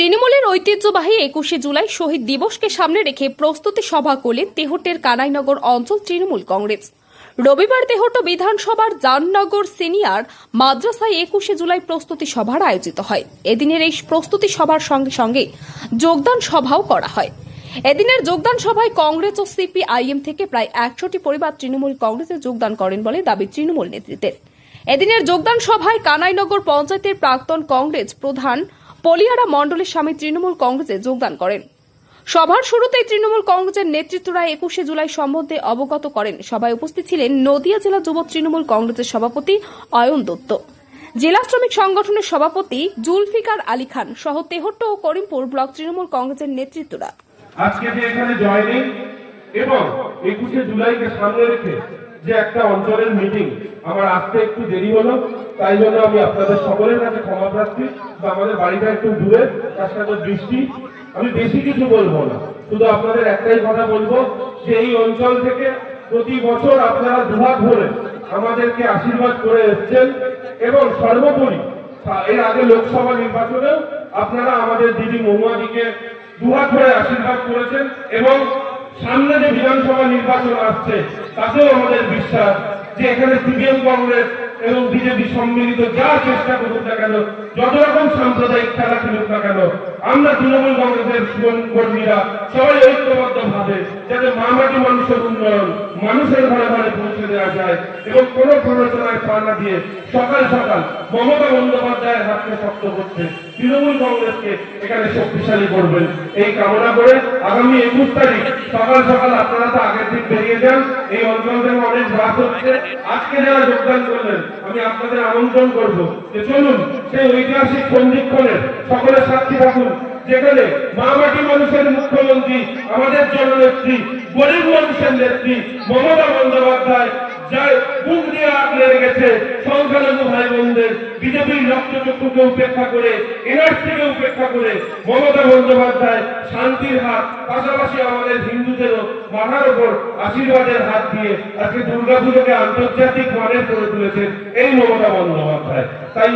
তৃণমূলের ঐতিহ্যবাহী একুশে জুলাই শহীদ দিবসকে সামনে রেখে প্রস্তুতি সভা করলেন তেহটের কানাইনগর অঞ্চল তৃণমূল কংগ্রেস। রবিবার তেহট বিধানসভার জাননগর সিনিয়র মাদ্রাসায় একুশে জুলাই প্রস্তুতি সভার আয়োজিত হয়। এদিনের এই প্রস্তুতি সভার সঙ্গে সঙ্গে যোগদান সভাও করা হয়। এদিনের যোগদান সভায় কংগ্রেস ও সিপিআইএম থেকে প্রায় একশোটি পরিবার তৃণমূল কংগ্রেসে যোগদান করেন বলে দাবি তৃণমূল নেতৃত্বের। এদিনের যোগদান সভায় কানাইনগর পঞ্চায়েতের প্রাক্তন কংগ্রেস প্রধান পলিয়ারা মণ্ডলের স্বামী তৃণমূল কংগ্রেসে যোগদান করেন। সভার শুরুতেই তৃণমূল কংগ্রেসের নেতৃত্বরা একুশে জুলাই সম্বন্ধে অবগত করেন। সভায় উপস্থিত ছিলেন নদিয়া জেলা যুব তৃণমূল কংগ্রেসের সভাপতি অয়ন দত্ত। জেলা শ্রমিক সংগঠনের সভাপতি জুলফিকার আলী খান সহ তেহট্ট ও করিমপুর ব্লক তৃণমূল কংগ্রেসের নেতৃত্বরা। এবং একুশে জুলাইকে সামনে রেখে যে একটা অঞ্চলের মিটিং আমার আসতে একটু দেরি হলো, তাই জন্য আমি আপনাদের সকলের কাছে ক্ষমা প্রার্থী বা আমাদের বাড়িটা একটু দূরে, তার সাথে বৃষ্টি। আমি বেশি কিছু বলব না, শুধু আপনাদের একটাই কথা বলব যে এই অঞ্চল থেকে প্রতি বছর আপনারা দুহাত ধরে আমাদেরকে আশীর্বাদ করে এসছেন এবং সর্বোপরি, এর আগে লোকসভা নির্বাচনেও আপনারা আমাদের দিদি মহুয়াদিকে দুহাত ধরে আশীর্বাদ করেছেন এবং সামনে যে বিধানসভা নির্বাচন আসছে, তাতেও আমাদের বিশ্বাস যে এখানে সিপিএম কংগ্রেস এবং বিজেপি সম্মিলিত যা চেষ্টা করুক না কেন, যত রকম সাম্প্রদায়িক খেলা খেলুক না কেন আমরা তৃণমূল কংগ্রেসের কর্মীরা সবাই ঐক্যবদ্ধ ভাবে যাতে মামাটি মানুষের উন্নয়ন, মানুষের ঘরে ঘরে পৌঁছে দেওয়া যায় এবং কোনো প্ররোচনায় পা না দিয়ে সকাল সকাল মমতা বন্দ্যোপাধ্যায়ের হাতকে শক্ত করতে তৃণমূল কংগ্রেসকে এখানে শক্তিশালী করবেন। এই কামনা করে আগামী একুশ তারিখ সকাল সকাল আপনারা তো আগের দিন বেরিয়ে যান। এই অঞ্চল থেকে অনেক বাস হচ্ছে। আজকে যারা যোগদান করলেন আমি আপনাদের আমন্ত্রণ করব যে চলুন সেই ঐতিহাসিক সন্ধিক্ষণের সকলের সাক্ষী থাকুন, যেখানে মা মাটি মানুষের মুখ্যমন্ত্রী, আমাদের জননেত্রী, গরিব মানুষের নেত্রী মমতা বন্দ্যোপাধ্যায় আন্তর্জাতিক মানের করে তুলেছেন এই মমতা বন্দ্যোপাধ্যায়। তাই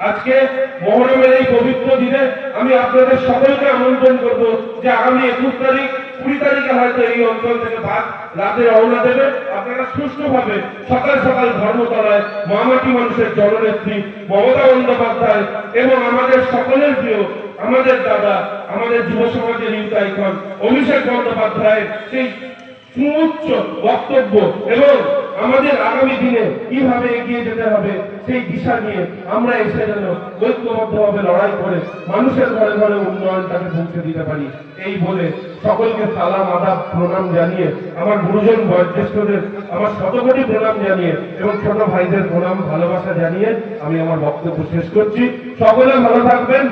আজকে মহরমের এই পবিত্র দিনে আমি আপনাদের সকলকে আমন্ত্রণ করব যে আগামী একুশ তারিখ কুড়ি তারিখে হয়তো এই অঞ্চল থেকে বাস রাতে রওনা দেবে। আপনারা সুষ্ঠুভাবে সকাল সকাল ধর্মতলায় মহামাটি মানুষের জননেত্রী মমতা বন্দ্যোপাধ্যায় এবং আমাদের সকলের প্রিয়, আমাদের দাদা, আমাদের যুব সমাজের ইউথ আইকন অভিষেক বন্দ্যোপাধ্যায়ের সেই সুউচ্চ বক্তব্য এবং আমাদের আগামী দিনে কীভাবে এগিয়ে যেতে হবে, সেই দিশা নিয়ে আমরা এসে যেন ঐক্যবদ্ধভাবে লড়াই করে মানুষের ঘরে ঘরে উন্নয়নটাকে পৌঁছে দিতে পারি। এই বলে সকলকে সালাম, আদাব, প্রণাম জানিয়ে আমার গুরুজন, বয়োজ্যেষ্ঠদের আমার শতকোটি প্রণাম জানিয়ে এবং ছোট ভাইদের প্রণাম, ভালোবাসা জানিয়ে আমি আমার বক্তব্য শেষ করছি। সকলে ভালো থাকবেন।